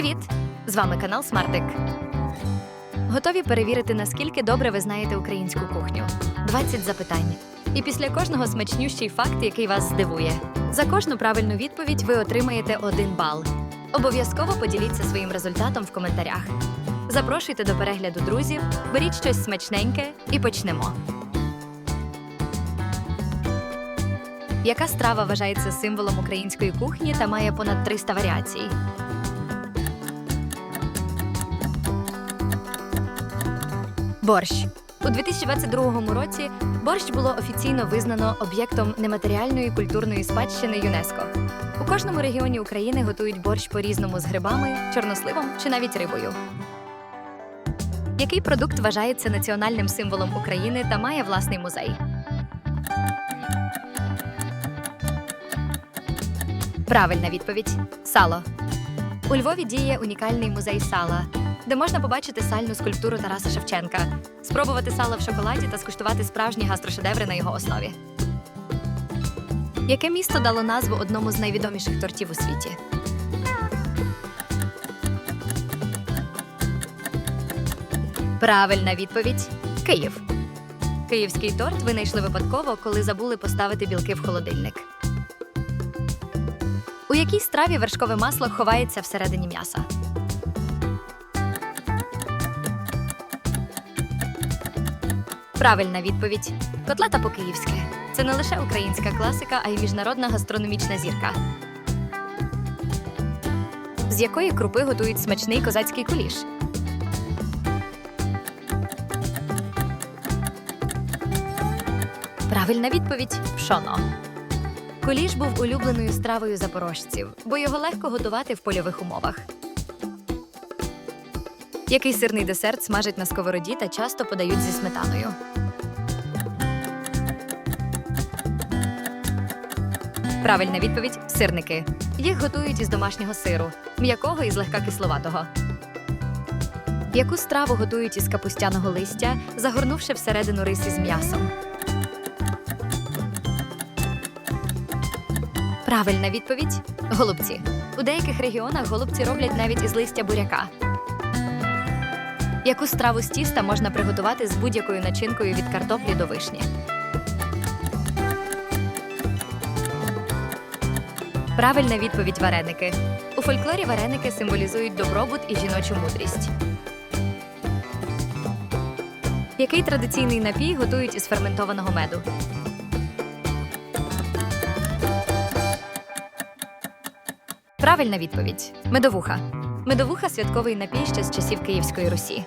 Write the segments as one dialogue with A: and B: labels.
A: Привіт! З вами канал Смартик. Готові перевірити, наскільки добре ви знаєте українську кухню? 20 запитань. І після кожного смачнющий факт, який вас здивує. За кожну правильну відповідь ви отримаєте один бал. Обов'язково поділіться своїм результатом в коментарях. Запрошуйте до перегляду друзів, беріть щось смачненьке і почнемо. Яка страва вважається символом української кухні та має понад 300 варіацій? Борщ у 2022 році борщ було офіційно визнано об'єктом нематеріальної культурної спадщини ЮНЕСКО. У кожному регіоні України готують борщ по-різному з грибами, чорносливом чи навіть рибою. Який продукт вважається національним символом України та має власний музей? Правильна відповідь сало. У Львові діє унікальний музей сала, де можна побачити сальну скульптуру Тараса Шевченка, спробувати сало в шоколаді та скуштувати справжні гастрошедеври на його основі. Яке місто дало назву одному з найвідоміших тортів у світі? Правильна відповідь Київ. Київський торт винайшли випадково, коли забули поставити білки в холодильник. У якій страві вершкове масло ховається всередині м'яса? Правильна відповідь котлета по-київськи. Це не лише українська класика, а й міжнародна гастрономічна зірка. З якої крупи готують смачний козацький куліш? Правильна відповідь пшоно. Куліш був улюбленою стравою запорожців, бо його легко готувати в польових умовах. Який сирний десерт смажать на сковороді та часто подають зі сметаною? Правильна відповідь сирники. Їх готують із домашнього сиру, м'якого і злегка кисловатого. Яку страву готують із капустяного листя, загорнувши всередину рис із м'ясом? Правильна відповідь голубці. У деяких регіонах голубці роблять навіть із листя буряка. Яку страву з тіста можна приготувати з будь-якою начинкою від картоплі до вишні? Правильна відповідь вареники. У фольклорі вареники символізують добробут і жіночу мудрість. Який традиційний напій готують із ферментованого меду? Правильна відповідь медовуха. Медовуха святковий напій ще з часів Київської Русі.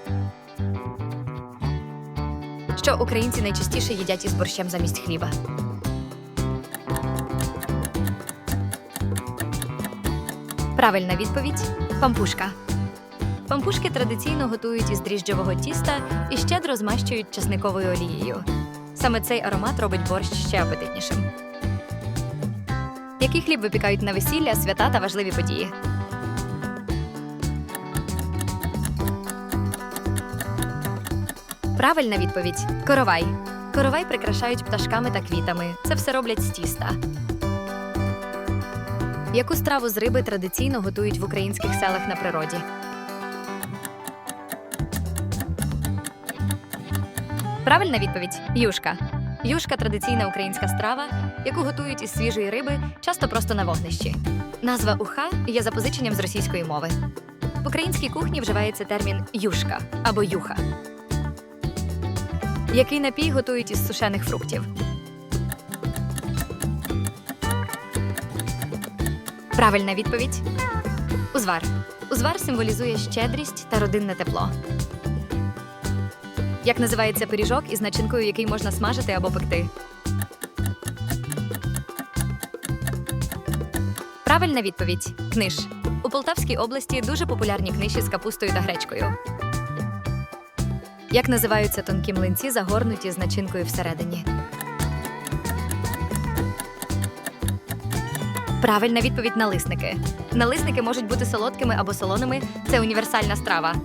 A: Що українці найчастіше їдять із борщем замість хліба? Правильна відповідь пампушка. Пампушки традиційно готують із дріжджового тіста і щедро змащують часниковою олією. Саме цей аромат робить борщ ще апетитнішим. Який хліб випікають на весілля, свята та важливі події? Правильна відповідь коровай. Коровай прикрашають пташками та квітами. Це все роблять з тіста. Яку страву з риби традиційно готують в українських селах на природі? Правильна відповідь юшка. Юшка традиційна українська страва, яку готують із свіжої риби, часто просто на вогнищі. Назва уха є запозиченням з російської мови. В українській кухні вживається термін юшка або юха. Який напій готують із сушених фруктів? Правильна відповідь узвар. Узвар символізує щедрість та родинне тепло. Як називається пиріжок із начинкою, який можна смажити або пекти? Правильна відповідь книж. У Полтавській області дуже популярні книжі з капустою та гречкою. Як називаються тонкі млинці, загорнуті з начинкою всередині? Правильна відповідь налисники. Налисники можуть бути солодкими або солоними. Це універсальна страва.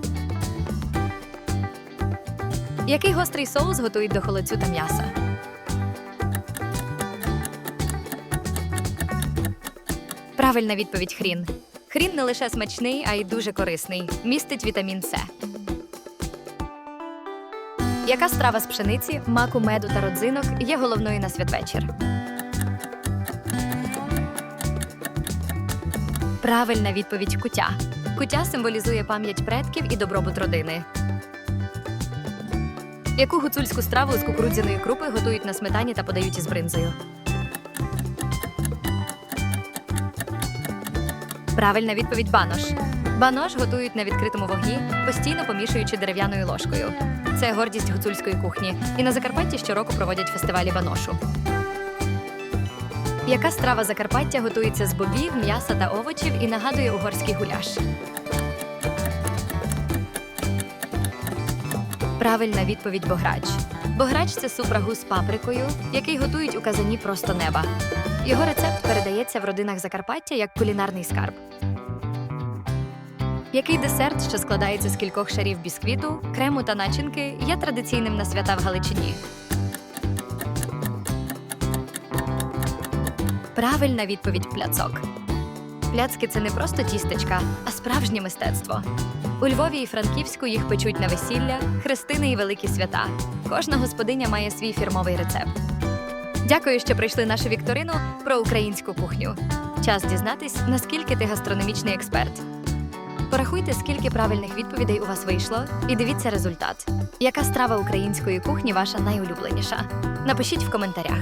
A: Який гострий соус готують до холодцю та м'яса? Правильна відповідь хрін. Хрін не лише смачний, а й дуже корисний. Містить вітамін С. Яка страва з пшениці, маку, меду та родзинок є головною на святвечір? Правильна відповідь куття. Куття символізує пам'ять предків і добробут родини. Яку гуцульську страву з кукурудзяної крупи готують на сметані та подають із бринзою? Правильна відповідь банош. Банош готують на відкритому вогні, постійно помішуючи дерев'яною ложкою. Це гордість гуцульської кухні. І на Закарпатті щороку проводять фестивалі баношу. Яка страва Закарпаття готується з бобів, м'яса та овочів і нагадує угорський гуляш? Правильна відповідь бограч. Бограч це суп рагу з паприкою, який готують у казані просто неба. Його рецепт передається в родинах Закарпаття як кулінарний скарб. Який десерт, що складається з кількох шарів бісквіту, крему та начинки, є традиційним на свята в Галичині? Правильна відповідь пляцок. Пляцки це не просто тістечка, а справжнє мистецтво. У Львові і Франківську їх печуть на весілля, хрестини і великі свята. Кожна господиня має свій фірмовий рецепт. Дякую, що прийшли нашу вікторину про українську кухню. Час дізнатись, наскільки ти гастрономічний експерт. Порахуйте, скільки правильних відповідей у вас вийшло, і дивіться результат. Яка страва української кухні ваша найулюбленіша? Напишіть в коментарях.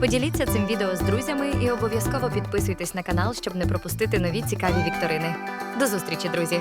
A: Поділіться цим відео з друзями і обов'язково підписуйтесь на канал, щоб не пропустити нові цікаві вікторини. До зустрічі, друзі!